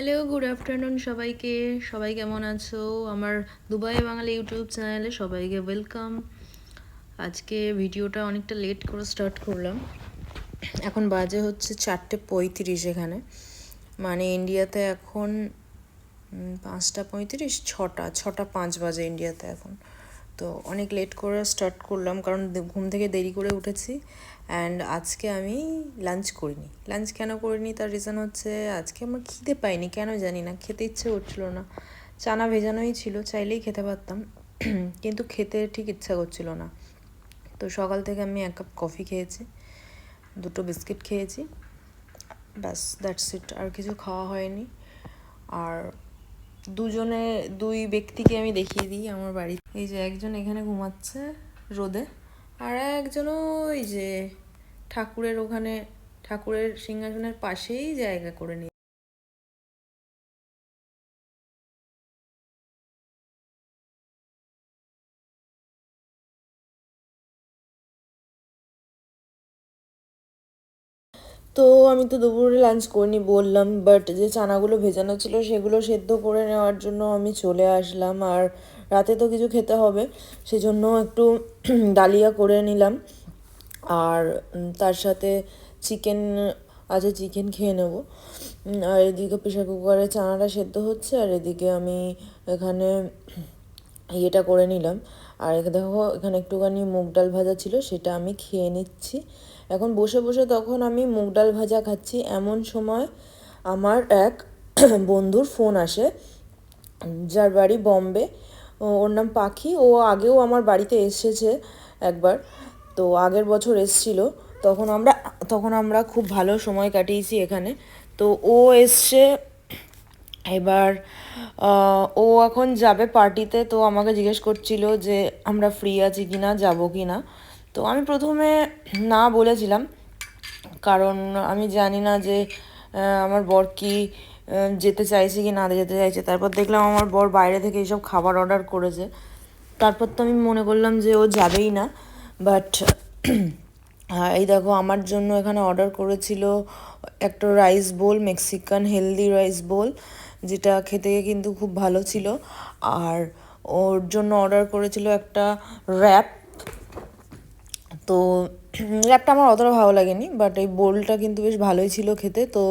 Hello good afternoon সবাইকে। সবাই কেমন আছো? আমার দুবাই বাঙালি ইউটিউব চ্যানেলে সবাইকে ওয়েলকাম আজকে ভিডিওটা অনেকটা লেট করে স্টার্ট করলাম। এখন বাজে হচ্ছে চারটে পঁয়ত্রিশ এখানে। মানে ইন্ডিয়াতে এখন পাঁচটা পঁয়ত্রিশ, ছটা ছটা পাঁচ বাজে ইন্ডিয়াতে এখন। তো অনেক লেট করে স্টার্ট করলাম, কারণ ঘুম থেকে দেরি করে উঠেছি। অ্যান্ড আজকে আমি লাঞ্চ করিনি। লাঞ্চ কেন করিনি? তার রিজন হচ্ছে, আজকে আমার খিদে পাইনি। কেন জানি না, খেতে ইচ্ছে করছিল না। চানা ভেজানোই ছিল, চাইলেই খেতে পারতাম। কিন্তু খেতে ঠিক ইচ্ছা করছিল না। তো সকাল থেকে আমি এক কাপ কফি খেয়েছি, দুটো বিস্কিট খেয়েছি। ব্যাস দ্যাটস ইট আর কিছু খাওয়া হয়নি। আর দুজনে, দুই ব্যক্তিকে আমি দেখিয়ে দিই আমার বাড়ি। এই যে একজন এখানে ঘুমাচ্ছে রোদে, আর একজন ওই যে ঠাকুরের ওখানে, ঠাকুরের সিংহাসনের পাশেই জায়গা করে নিয়ে তো আমি তো দুপুরে লাঞ্চ করিনি বললাম বাট যে চানাগুলো ভেজানো ছিল সেগুলো সেদ্ধ করে নেওয়ার জন্য আমি চলে আসলাম। আর রাতে তো কিছু খেতে হবে, সেজন্য একটু ডালিয়া করে নিলাম। আর তার সাথে চিকেন আছে চিকেন খেয়ে নেব। আর এদিকে প্রেশার কুকারে চানাটা সেদ্ধ হচ্ছে, আর এদিকে আমি এখানে ইয়েটা করে নিলাম। আর দেখো, এখানে একটুখানি মুগ ডাল ভাজা ছিল, সেটা আমি খেয়ে নিচ্ছি। এখন বসে বসে তখন আমি মুগ ডাল ভাজা খাচ্ছি। এমন সময় আমার এক বন্ধুর ফোন আসে, যার বাড়ি বম্বে। ওর নাম পাখি। ও আগেও আমার বাড়িতে এসেছে একবার। তো আগের বছর এসছিল, তখন আমরা তখন আমরা খুব ভালো সময় কাটিয়েছি এখানে। তো ও এসছে, এবার ও এখন যাবে পার্টিতে, তো আমাকে জিজ্ঞেস করছিল যে আমরা ফ্রি আছি কি না যাব কি না তো আমি প্রথমে না বলেছিলাম, কারণ আমি জানি না যে আমার বর কি যেতে চাইছে কি না যেতে চাইছে। তারপর দেখলাম আমার বর বাইরে থেকে এইসব খাবার অর্ডার করেছে। তারপর তো আমি মনে করলাম যে ও যাবেই না। বাট এই দেখো, আমার জন্য এখানে অর্ডার করেছিল একটা rice bowl Mexican healthy rice bowl যেটা খেতে কিন্তু খুব ভালো ছিল। আর ওর জন্য অর্ডার করেছিল একটা র্যাপ তো র্যাপটা আমার অতটা ভালো লাগেনি বাট এই বোলটা কিন্তু বেশ ভালোই ছিল খেতে। তো,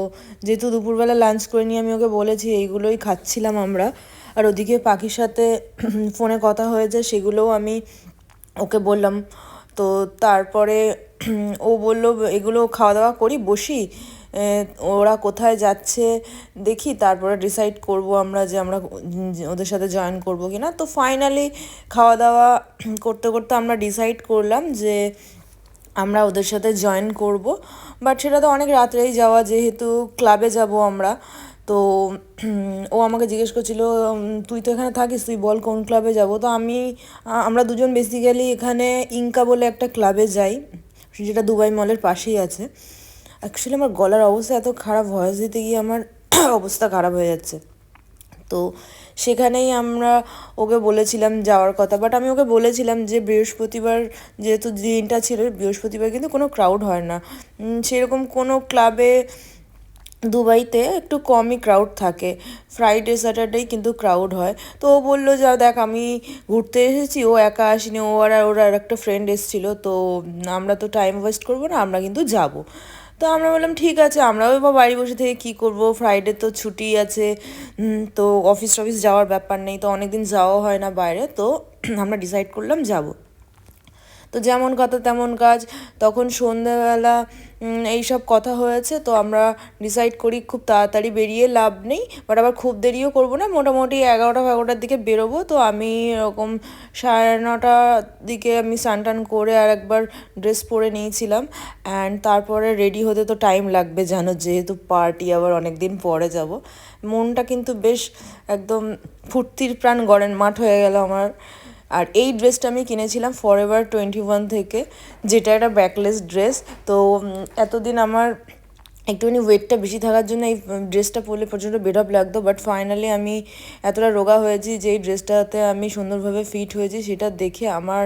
যেহেতু দুপুরবেলা লাঞ্চ করে নিয়ে আমি ওকে বলেছি, এইগুলোই খাচ্ছিলাম আমরা। আর ওদিকে পাখির সাথে ফোনে কথা হয়েছে, সেগুলোও আমি ওকে বললাম তো তারপরে ও বলল, এগুলো খাওয়া দাওয়া করি, বসি। ওরা কোথায় যাচ্ছে দেখি, তারপরে ডিসাইড করব আমরা যে আমরা ওদের সাথে জয়েন করব কি না তো ফাইনালি খাওয়া দাওয়া করতে করতে আমরা ডিসাইড করলাম যে আমরা ওদের সাথে জয়েন করব। বাট সেটা তো অনেক রাত্রেই যাওয়া, যেহেতু ক্লাবে যাব আমরা। তো ও আমাকে জিজ্ঞেস করছিল তুই তো এখানে থাকিস, তুই বল কোন ক্লাবে যাব? তো আমি আমরা দুজন বেসিক্যালি এখানে ইনকা বলে একটা ক্লাবে যাই, যেটা দুবাই মলের পাশেই আছে। অ্যাকচুয়ালি আমার গলার অবস্থা এত খারাপ ভয়েস দিতে গিয়ে আমার অবস্থা খারাপ হয়ে যাচ্ছে। তো, সেখানেই আমরা ওকে বলেছিলাম যাওয়ার কথা বাট আমি ওকে বলেছিলাম যে বৃহস্পতিবার যেহেতু দিনটা ছিল, বৃহস্পতিবার কিন্তু কোনো ক্রাউড হয় না। সেরকম কোনো ক্লাবে দুবাইতে একটু কমই ক্রাউড থাকে। ফ্রাইডে স্যাটারডেই কিন্তু ক্রাউড হয়। তো ও বলল যা দেখ, আমি ঘুরতে এসেছি, ও একা আসেনি, ও আর, ওর আর একটা ফ্রেন্ড এসেছিল, তো আমরা তো টাইম ওয়েস্ট করব না, আমরা কিন্তু যাব। তো আমরা বললাম, ঠিক আছে, আমরাও বা বাড়ি বসে থেকে কী করব? ফ্রাইডে তো ছুটি আছে তো অফিস টফিস যাওয়ার ব্যাপার নেই, তো অনেক দিন যাওয়া হয় না বাইরে। তো আমরা ডিসাইড করলাম, যাব। তো যেমন কথা তেমন কাজ। তখন সন্ধেবেলা উম, এইসব কথা হয়েছে তো আমরা ডিসাইড করি খুব তাড়াতাড়ি বেরিয়ে লাভ নেই। বাট আবার খুব দেরিও করব না মোটামুটি এগারোটা এগারোটার দিকে বেরোবো। তো আমি এরকম সাড়ে নটার দিকে আমি স্নান করে আর একবার ড্রেস পরে নিয়েছিলাম। অ্যান্ড তারপরে রেডি হতে তো টাইম লাগবে জানো যেহেতু পার্টি আবার অনেক দিন পরে যাব। মনটা কিন্তু বেশ একদম ফুর্তির প্রাণ গড়েন মাঠ হয়ে গেল আমার। আর এই ড্রেসটা আমি কিনেছিলাম ফর এভার টোয়েন্টি ওয়ান থেকে, যেটা একটা ব্যাকলেস ড্রেস তো এতদিন আমার একটুখানি ওয়েটটা বেশি থাকার জন্য এই ড্রেসটা পরলে প্রচণ্ড বেরপ লাগতো। বাট ফাইনালি আমি এতটা রোগা হয়েছি যে এই ড্রেসটাতে আমি সুন্দরভাবে ফিট হয়েছি, সেটা দেখে আমার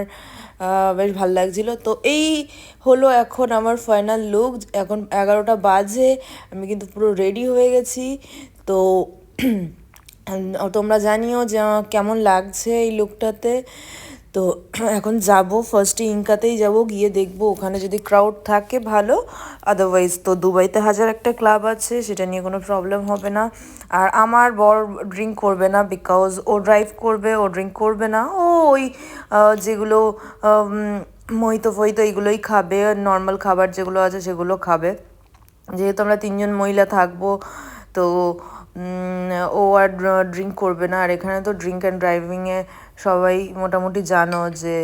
বেশ ভালো লাগছিল। তো এই হলো এখন আমার ফাইনাল লুক এখন এগারোটা বাজে, আমি কিন্তু পুরো রেডি হয়ে গেছি। তো তোমরা জানিও যে কেমন লাগছে এই লুকটাতে। তো এখন যাব ফার্স্টে ইনকাতেই যাব, গিয়ে দেখব ওখানে যদি ক্রাউড থাকে ভালো। আদারওয়াইজ তো দুবাইতে হাজার একটা ক্লাব আছে, সেটা নিয়ে কোনো প্রবলেম হবে না। আর আমার বর ড্রিঙ্ক করবে না বিকজ ও ড্রাইভ করবে, ও ড্রিঙ্ক করবে না। ও ওই যেগুলো মহিতো ফহিতো এগুলোই খাবে নর্মাল খাবার যেগুলো আছে সেগুলো খাবে। যেহেতু আমরা তিনজন মহিলা থাকব, তো ও আর ড্রিঙ্ক করবে না। আর এখানে তো ড্রিঙ্ক অ্যান্ড ড্রাইভিংয়ে সবাই মোটামুটি জানো যে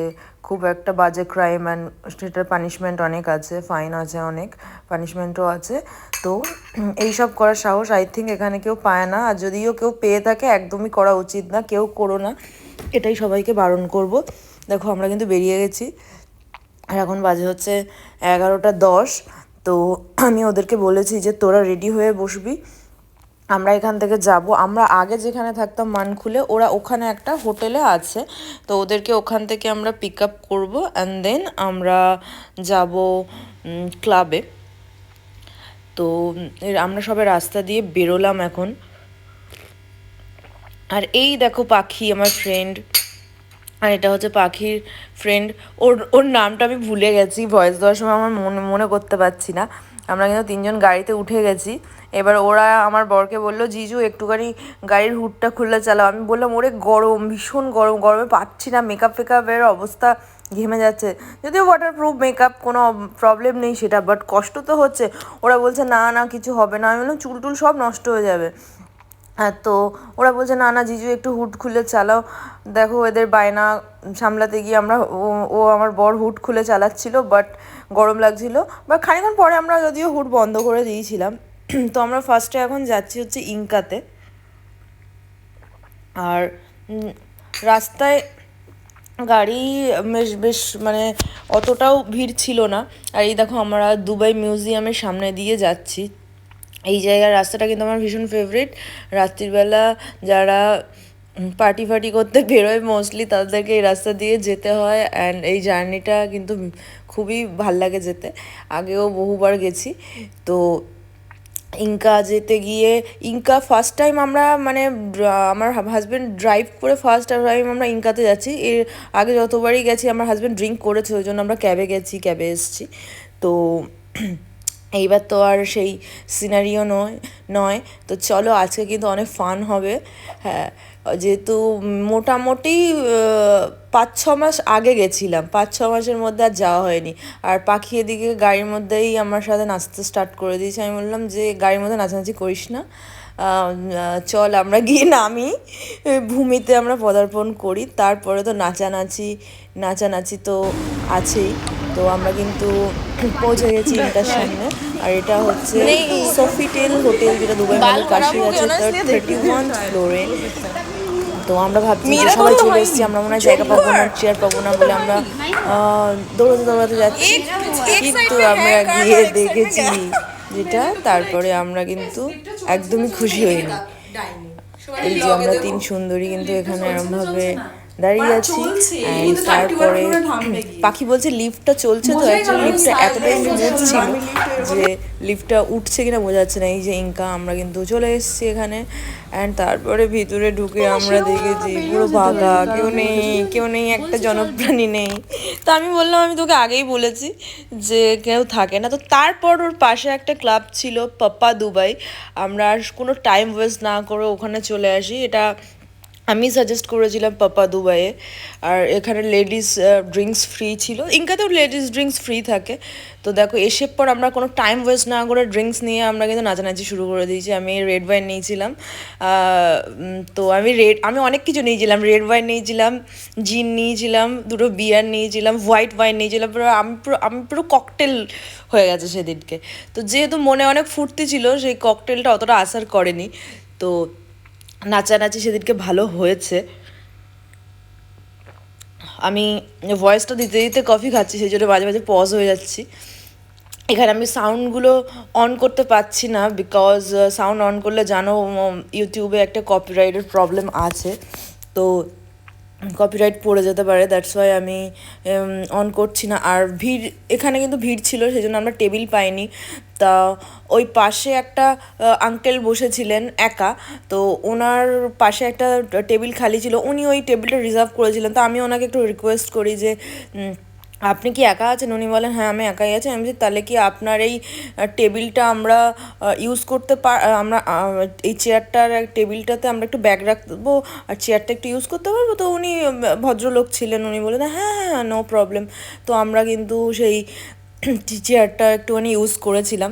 খুব একটা বাজে ক্রাইম অ্যান্ড সেটার পানিশমেন্ট অনেক আছে ফাইন আছে অনেক পানিশমেন্টও আছে। তো এই সব করার সাহস আই থিঙ্ক এখানে কেউ পায় না। আর যদিও কেউ পেয়ে থাকে, একদমই করা উচিত না, কেউ করো না। এটাই সবাইকে বারণ করব। দেখো, আমরা কিন্তু বেরিয়ে গেছি। আর এখন বাজে হচ্ছে এগারোটা দশ। তো আমি ওদেরকে বলেছি যে তোরা রেডি হয়ে বসবি। আমরা এখান থেকে যাব। আমরা আগে যেখানে থাকতাম মানখুলে ওরা ওখানে একটা হোটেলে আছে। তো ওদেরকে ওখান থেকে আমরা পিক আপ করব অ্যান্ড দেন আমরা যাব ক্লাবে তো আমরা সবাই রাস্তা দিয়ে বেরোলাম এখন। আর এই দেখো পাখি, আমার ফ্রেন্ড আর এটা হচ্ছে পাখির ফ্রেন্ড ওর ওর নামটা আমি ভুলে গেছি ভয়েস দেওয়ার সময় আমার মনে মনে করতে পারছি না। আমরা কিন্তু তিনজন গাড়িতে উঠে গেছি। এবার ওরা আমার বরকে বলল, জিজু, একটুখানি গাড়ির হুটটা খুললে চালাও। আমি বললাম, ওরে গরম, ভীষণ গরম, গরমে পাচ্ছি না। মেকআপ ফেকআপের অবস্থা ঘেমে যাচ্ছে। যদিও ওয়াটারপ্রুফ মেকআপ কোনো প্রবলেম নেই সেটা বাট কষ্ট তো হচ্ছে। ওরা বলছে, না না, কিছু হবে না। আমি বললাম চুল টুল সব নষ্ট হয়ে যাবে। তো ওরা বলছে, না না, জিজু, একটু হুট খুলে চালাও। দেখো এদের বায়না সামলাতে গিয়ে আমরা, ও আমার বর হুট খুলে চালাচ্ছিল বাট গরম লাগছিল। বাট খানিক্ষণ পরে আমরা যদিও হুট বন্ধ করে দিয়েছিলাম। তো আমরা ফার্স্টে এখন যাচ্ছি হচ্ছে ইনকাতে। আর রাস্তায় গাড়ি বেশ বেশ মানে অতটাও ভিড় ছিল না। আর এই দেখো, আমরা দুবাই মিউজিয়ামের সামনে দিয়ে যাচ্ছি। এই জায়গার রাস্তাটা কিন্তু আমার ভীষণ ফেভারিট রাত্রিবেলা যারা পার্টি ফার্টি করতে বেরোয় মোস্টলি তাদেরকে এই রাস্তা দিয়ে যেতে হয় অ্যান্ড এই জার্নিটা কিন্তু খুবই ভালো লাগে যেতে। আগেও বহুবার গেছি। তো ইঙ্কা যেতে গিয়ে ইঙ্কা ফার্স্ট টাইম আমরা মানে আমার হাজব্যান্ড ড্রাইভ করে ফার্স্ট টাইম আমরা ইঙ্কাতে যাচ্ছি। এর আগে যতবারই গেছি, আমার হাজব্যান্ড ড্রিঙ্ক করেছে, ওই জন্য আমরা ক্যাবে গেছি ক্যাবে এসেছি। তো এইবার তো আর সেই সিনারিও নয় নয়। তো চলো, আজকে কিন্তু অনেক ফান হবে। হ্যাঁ যেহেতু মোটামুটি পাঁচ, ছ মাস আগে গেছিলাম। পাঁচ, ছ মাসের মধ্যে আর যাওয়া হয়নি। আর পাখি এদিকে গাড়ির মধ্যেই আমার সাথে নাচতে স্টার্ট করে দিয়েছে। আমি বললাম যে, গাড়ির মধ্যে নাচানাচি করিস না। চল আমরা গিয়ে নামি ভূমিতে আমরা পদার্পণ করি। তারপরে তো নাচানাচি নাচানাচি তো আছেই। তো আমরা কিন্তু পৌঁছে গেছি এটার সামনে। আর এটা হচ্ছে সোফিটেল হোটেল যেটা দুবাই মলের কাছে আছে তার থার্টি ওয়ান ফ্লোরে তো আমরা ভাবছি যে সবাই চলে এসেছি আমরা মনে হয় জায়গা পাবো না চেয়ার পাবো না বলে আমরা দৌড়াতে দৌড়াতে যাচ্ছি। কিন্তু আমরা গিয়ে দেখেছি যেটা তারপরে আমরা কিন্তু একদমই খুশি হইনি। এই যে আমরা তিন সুন্দরী কিন্তু এখানে এরমভাবে দাঁড়িয়ে আছি তারপরে পাখি বলছে লিফটটা চলছে তো অ্যাকচুয়ালি লিফটটা এতটাই স্মুথ ছিল যে লিফটটা উঠছে কিনা বোঝা যাচ্ছে না এই যে ইনকা আমরা কিন্তু চলে এসেছি এখানে অ্যান্ড তারপরে ভিতরে ঢুকে আমরা দেখেছি পুরো ফাঁকা কেউ নেই কেউ নেই একটা জনপ্রাণী নেই। তো আমি বললাম আমি তোকে আগেই বলেছি যে কেউ থাকে না। তো তারপর ওর পাশে একটা ক্লাব ছিল পাপ্পা দুবাই আমরা আর কোনো টাইম ওয়েস্ট না করে ওখানে চলে আসি। এটা আমি সাজেস্ট করেছিলাম পাপা দুবাইয়ে আর এখানে লেডিস ড্রিঙ্কস ফ্রি ছিল। ইনকাতেও লেডিস ড্রিঙ্কস ফ্রি থাকে। তো দেখো, এসে পর আমরা কোনো টাইম ওয়েস্ট না করে ড্রিঙ্কস নিয়ে আমরা কিন্তু নাচানাচি শুরু করে দিয়েছি। আমি রেড ওয়াইন নিয়েছিলাম। তো আমি রেড আমি অনেক কিছু নিয়েছিলাম। রেড ওয়াইন নিয়েছিলাম জিন নিয়েছিলাম, দুটো বিয়ার নিয়েছিলাম হোয়াইট ওয়াইন নিয়েছিলাম। পুরো, আমি পুরো আমি পুরো ককটেল হয়ে গেছে সেদিনকে। তো যেহেতু মনে অনেক ফুর্তি ছিল, সেই ককটেলটা অতটা আসার করেনি। তো নাচানাচি সেদিনকে ভালো হয়েছে। আমি ভয়েসটা দিতে দিতে কফি খাচ্ছি, সেই জন্য মাঝে মাঝে পজ হয়ে যাচ্ছি। এখানে আমি সাউন্ডগুলো অন করতে পারছি না বিকজ সাউন্ড অন করলে জানো ইউটিউবে একটা কপিরাইটের প্রবলেম আছে। তো কপিরাইট পড়ে যেতে পারে দ্যাটস ওয়াই আমি অন করছি না। আর ভিড়, এখানে কিন্তু ভিড় ছিল সেই জন্য আমরা টেবিল পাইনি। তা ওই পাশে একটা আঙ্কেল বসেছিলেন একা, তো ওনার পাশে একটা টেবিল খালি ছিল। উনি ওই টেবিলটা রিজার্ভ করেছিলেন। তো আমি ওনাকে একটু রিকোয়েস্ট করি যে আপনি কি একা আছেন? উনি বলেন হ্যাঁ আমি একাই আছি। আমি বলছি, তাহলে কি আপনার এই টেবিলটা আমরা ইউজ করতে পার আমরা এই চেয়ারটার টেবিলটাতে আমরা একটু ব্যাগ রাখব আর চেয়ারটা একটু ইউজ করতে পারব? তো উনি ভদ্রলোক ছিলেন উনি বলেন হ্যাঁ হ্যাঁ নো প্রবলেম তো আমরা কিন্তু সেই চেয়ারটা একটুখানি ইউজ করেছিলাম।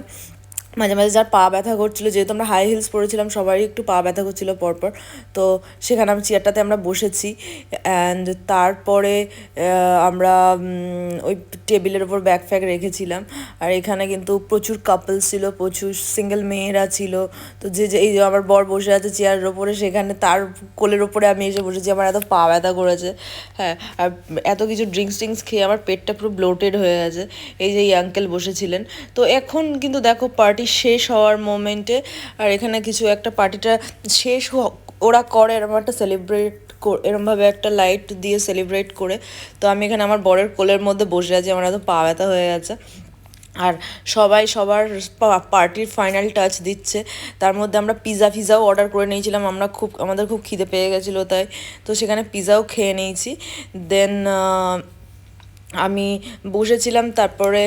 মাঝে মাঝে যার পা ব্যথা করছিল, যেহেতু আমরা হাই হিলস পরেছিলাম, সবারই একটু পা ব্যথা করছিল পরপর। তো সেখানে আমি চেয়ারটাতে আমরা বসেছি অ্যান্ড তারপরে আমরা ওই টেবিলের ওপর ব্যাগ ফ্যাগ রেখেছিলাম। আর এখানে কিন্তু প্রচুর কাপলস ছিল, প্রচুর সিঙ্গেল মেয়েরা ছিল। তো যে যে, এই যে আমার বর বসে আছে চেয়ারের ওপরে সেখানে তার কোলের ওপরে আমি এসে বসেছি, আমার এত পা ব্যথা করেছে। হ্যাঁ আর এত কিছু ড্রিঙ্কস টিঙ্কস খেয়ে আমার পেটটা পুরো ব্লোটেড হয়ে গেছে এই যে এই আঙ্কেল বসেছিলেন। তো এখন কিন্তু দেখো পার্টি শেষ হওয়ার মোমেন্টে আর এখানে কিছু একটা পার্টিটা শেষ ওরা করে এরকম একটা সেলিব্রেট এরমভাবে একটা লাইট দিয়ে সেলিব্রেট করে। তো আমি এখানে আমার বরের কোলের মধ্যে বসে আছি, আমার এত পা ব্যথা হয়ে গেছে। আর সবাই সবার পার্টির ফাইনাল টাচ দিচ্ছে। তার মধ্যে আমরা পিৎজা ফিজাও অর্ডার করে নিয়েছিলাম, আমরা খুব, আমাদের খুব খিদে পেয়ে গেছিল তাই। তো সেখানে পিৎজাও খেয়ে নিয়েছি। দেন আমি বসেছিলাম, তারপরে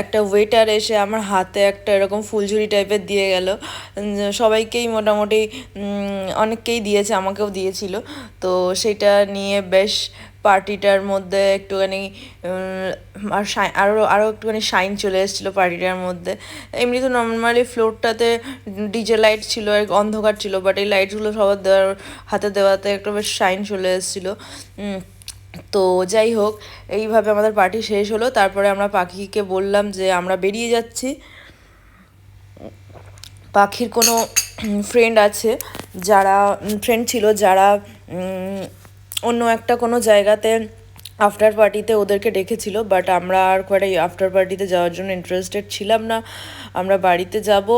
একটা ওয়েটার এসে আমার হাতে একটা এরকম ফুলঝুরি টাইপের দিয়ে গেল। সবাইকেই মোটামুটি অনেককেই দিয়েছে, আমাকেও দিয়েছিল। তো সেটা নিয়ে বেশ পার্টিটার মধ্যে একটুখানি আর শাই আরও আরও একটুখানি শাইন চলে এসেছিল পার্টিটার মধ্যে। এমনি তো নর্মালি ফ্লোরটাতে ডিজে লাইট ছিল আর অন্ধকার ছিল বাট এই লাইটগুলো সবার দেওয়ার, হাতে দেওয়াতে একটু বেশ শাইন চলে এসেছিল। তো যাই হোক, এইভাবে আমাদের পার্টি শেষ হলো। তারপরে আমরা পাখিকে বললাম যে আমরা বেরিয়ে যাচ্ছি। পাখির কোনো ফ্রেন্ড আছে যারা ফ্রেন্ড ছিল যারা অন্য একটা কোনো জায়গাতে আফটার পার্টিতে ওদেরকে ডেকেছিল বাট আমরা আর একটা আফটার পার্টিতে যাওয়ার জন্য ইন্টারেস্টেড ছিলাম না। আমরা বাড়িতে যাব।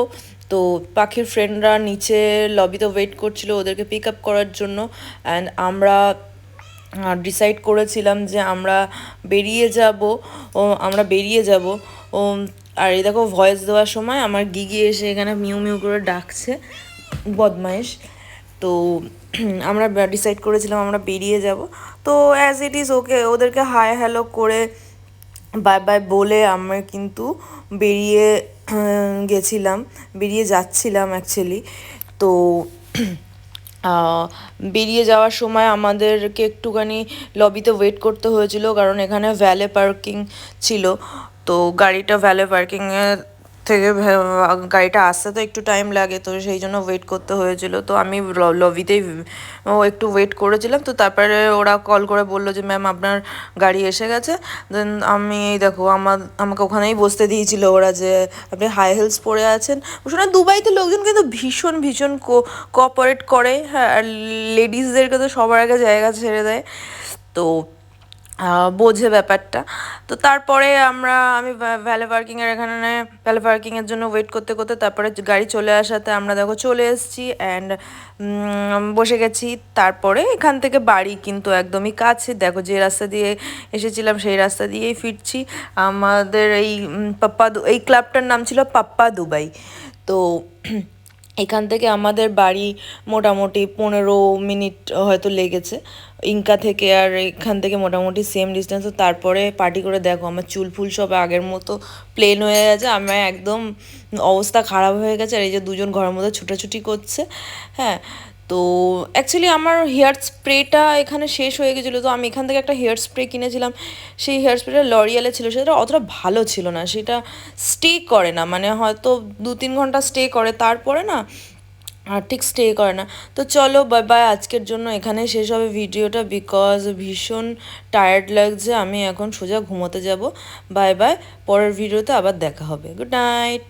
তো পাখির ফ্রেন্ডরা নিচে লবিতে ওয়েট করছিল ওদেরকে পিক আপ করার জন্য। অ্যান্ড আমরা ডিসাইড করেছিলাম যে আমরা বেরিয়ে যাব, ও, আমরা বেরিয়ে যাব। ও, আর এই দেখো ভয়েস দেওয়ার সময় আমার গিগি এসে এখানে মিউ মিউ করে ডাকছে, বদমাইশ। তো আমরা ডিসাইড করেছিলাম আমরা বেরিয়ে যাব। তো অ্যাজ ইট ইজ ওকে, ওদেরকে হাই হ্যালো করে বাই বাই বলে আমরা কিন্তু বেরিয়ে গেছিলাম, বেরিয়ে যাচ্ছিলাম অ্যাকচুয়ালি তো বেরিয়ে যাওয়ার সময় আমাদেরকে একটুখানি লবিতে ওয়েট করতে হয়েছিল, কারণ এখানে ভ্যালে পার্কিং ছিল। তো গাড়িটা ভ্যালে পার্কিংয়ে থেকে গাড়িটা আসতে তো একটু টাইম লাগে, তো সেই জন্য ওয়েট করতে হয়েছিল। তো আমি লবিতেই একটু ওয়েট করেছিলাম, তো তারপরে ওরা কল করে বলল যে ম্যাম আপনার গাড়ি এসে গেছে। দেন আমি দেখো, আমার, আমাকে ওখানেই বসতে দিয়েছিল ওরা যে, আপনি হাই হিলস পরে আছেন। শোনা, দুবাইতে লোকজন কিন্তু ভীষণ ভীষণ কোঅপারেট করে। হ্যাঁ আর লেডিসদেরকে তো সবার আগে জায়গা ছেড়ে দেয়। তো বোঝে ব্যাপারটা। তো তারপরে আমরা, আমি ভ্যালে পার্কিংয়ের এখানে, ভ্যালে পার্কিংয়ের জন্য ওয়েট করতে করতে তারপরে গাড়ি চলে আসাতে আমরা দেখো চলে এসেছি অ্যান্ড বসে গেছি। তারপরে এখান থেকে বাড়ি কিন্তু একদমই কাছে। দেখো যে রাস্তা দিয়ে এসেছিলাম সেই রাস্তা দিয়েই ফিরছি। আমাদের এই পাপ্পা এই ক্লাবটার নাম ছিল পাপ্পা দুবাই। তো এখান থেকে আমাদের বাড়ি মোটামুটি পনেরো মিনিট হয়তো লেগেছে। ইনকা থেকে আর এখান থেকে মোটামুটি সেম ডিস্টেন্স তারপরে পার্টি করে দেখো, আমার চুল ফুল সব আগের মতো প্লেন হয়ে গেছে, আমার একদম অবস্থা খারাপ হয়ে গেছে, আর এই যে দুজন ঘরের মধ্যে ছুটাছুটি করছে হ্যাঁ তো অ্যাকচুয়ালি আমার হেয়ার স্প্রেটা এখানে শেষ হয়ে গেছিল, তো আমি এখান থেকে একটা হেয়ার স্প্রে কিনেছিলাম। সেই হেয়ার স্প্রেটা লরিয়ালে ছিল, সেটা অতটা ভালো ছিল না, সেটা স্টে করে না মানে হয়তো দু তিন ঘণ্টা স্টে করে, তারপরে না, আর ঠিক স্টে করে না। তো চলো বাই বাই আজকের জন্য এখানে শেষ হবে ভিডিওটা বিকজ ভীষণ টায়ার্ড লাগছে, আমি এখন সোজা ঘুমোতে যাব। বাই বাই পরের ভিডিওতে আবার দেখা হবে। Good night